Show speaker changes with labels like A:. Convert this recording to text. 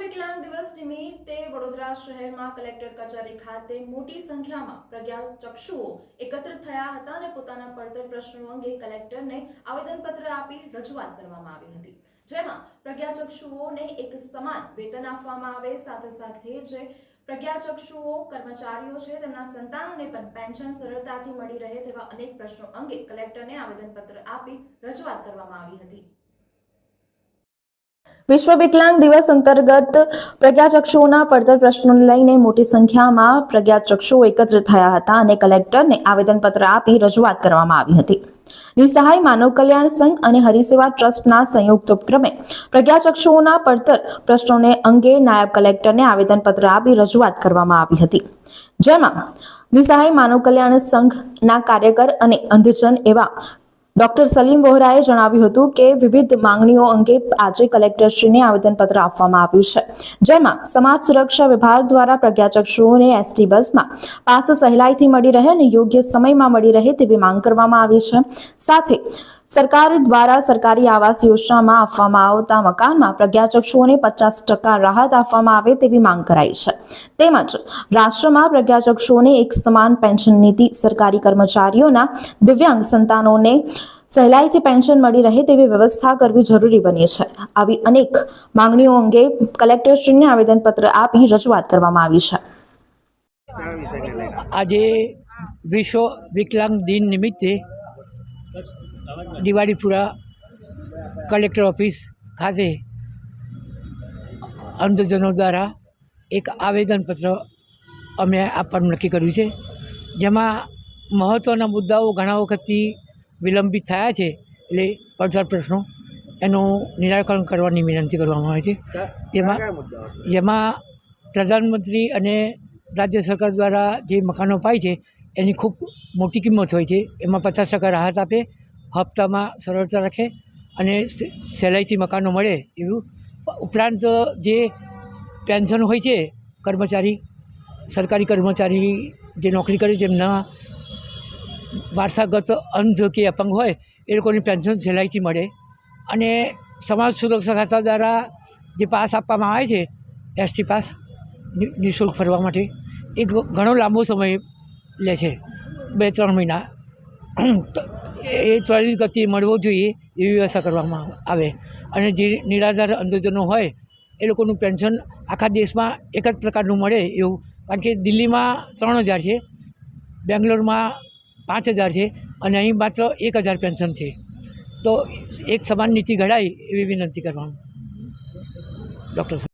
A: વિકલાંગ દિવસ નિમિત્તે વડોદરા શહેરમાં કલેક્ટર કચેરી ખાતે મોટી સંખ્યામાં પ્રજ્ઞાચક્ષુઓ એકત્ર થયા હતા અને પોતાના પડતર પ્રશ્નો અંગે કલેક્ટરને આવેદનપત્ર આપી રજૂઆત કરવામાં આવી હતી. જેમાં પ્રજ્ઞાચક્ષુઓને એક સમાન વેતન આપવામાં આવે, સાથે સાથે જે પ્રજ્ઞાચક્ષુઓ કર્મચારીઓ છે, તેમના સંતાનોને પણ પેન્શન સરળતાથી મળી રહે તેવા અનેક પ્રશ્નો અંગે કલેક્ટરને આવેદનપત્ર આપી રજૂઆત કરવામાં આવી હતી. વિશ્વ વિકલાંગ દિવસ અંતર્ગત પ્રજ્ઞાચક્ષુઓના પડતર પ્રશ્નોને લઈને મોટી સંખ્યામાં પ્રજ્ઞાચક્ષુઓ એકત્ર થયા હતા અને કલેક્ટરને આવેદનપત્ર આપી રજૂઆત કરવામાં આવી હતી. નિસહાય માનવ કલ્યાણ સંઘ અને હરિસેવા ટ્રસ્ટના સંયુક્ત ઉપક્રમે પ્રજ્ઞાચક્ષુઓના પડતર પ્રશ્નોને અંગે નાયબ કલેક્ટરને આવેદનપત્ર આપી રજૂઆત કરવામાં આવી હતી. જેમાં નિસહાય માનવ કલ્યાણ સંઘના કાર્યકર અને અંધજન એવા ડોક્ટર સલીમ વોહરાએ જણાવ્યું હતું કે વિવિધ માંગણીઓ અંગે આજે કલેક્ટરશ્રીને આવેદનપત્ર આપવામાં આવ્યું છે. જેમાં સમાજ સુરક્ષા વિભાગ દ્વારા પ્રજ્ઞાચક્ષુઓને એસટી બસમાં પાસ સહેલાઈથી મળી રહે અને યોગ્ય સમયમાં મળી રહે તેવી માંગ કરવામાં આવી છે. સાથે સરકાર દ્વારા સરકારી આવાસ યોજનામાં આપવામાં આવતા મકાનમાં પ્રજ્ઞાચક્ષુઓને પચાસ ટકા રાહત આપવામાં આવે તેવી માંગ કરાઈ છે. તેમજ રાષ્ટ્રમાં પ્રજ્ઞાચક્ષુઓને એક સમાન પેન્શન નીતિ સરકારી કર્મચારીઓના દિવ્યાંગ સંતાનોને સહેલાઈથી પેન્શન મળી રહે તેવી વ્યવસ્થા કરવી જરૂરી બની છે. આવી અનેક માંગણીઓ અંગે કલેક્ટરશ્રીને આવેદનપત્ર આપી રજૂઆત કરવામાં આવી છે.
B: આજે વિશ્વ વિકલાંગ દિન નિમિત્તે દિવાળીપુરા કલેક્ટર ઓફિસ ખાતે અંધજનો દ્વારા એક આવેદનપત્ર અમે આપવાનું નક્કી કર્યું છે. જેમાં મહત્ત્વના મુદ્દાઓ ઘણા વખતથી વિલંબિત થયા છે એટલે પડસાર પ્રશ્નો એનું નિરાકરણ કરવાની વિનંતી કરવામાં આવે છે. જેમાં જેમાં પ્રધાનમંત્રી અને રાજ્ય સરકાર દ્વારા જે મકાનો પાય છે એની ખૂબ મોટી કિંમત હોય છે. એમાં પચાસ ટકા રાહત આપે હપ્તામાં સરળતા રાખે અને સહેલાઈથી મકાનો મળે એવું. ઉપરાંત જે પેન્શન હોય છે, કર્મચારી, સરકારી કર્મચારી જે નોકરી કરે છે વારસાગત અંધ કે અપંગ હોય, એ લોકોની પેન્શન સહેલાઈથી મળે. અને સમાજ સુરક્ષા ખાતા દ્વારા જે પાસ આપવામાં આવે છે, એસટી પાસ નિઃશુલ્ક ફરવા માટે, એ ઘણો લાંબો સમય લે છે. બે ત્રણ મહિના. એ ત્વરિત ગતિએ મળવો જોઈએ એવી વ્યવસ્થા કરવામાં આવે. અને જે નિરાધાર અંધજનો હોય, એ લોકોનું પેન્શન આખા દેશમાં એક જ પ્રકારનું મળે એવું. કારણ કે દિલ્હીમાં ત્રણ હજાર છે, બેંગ્લોરમાં પાંચ હજાર છે અને અહીં માત્ર એક હજાર પેન્શન છે. તો એક સમાન નીતિ ઘડાય એવી વિનંતી કરવામાં. ડૉક્ટર સાહેબ.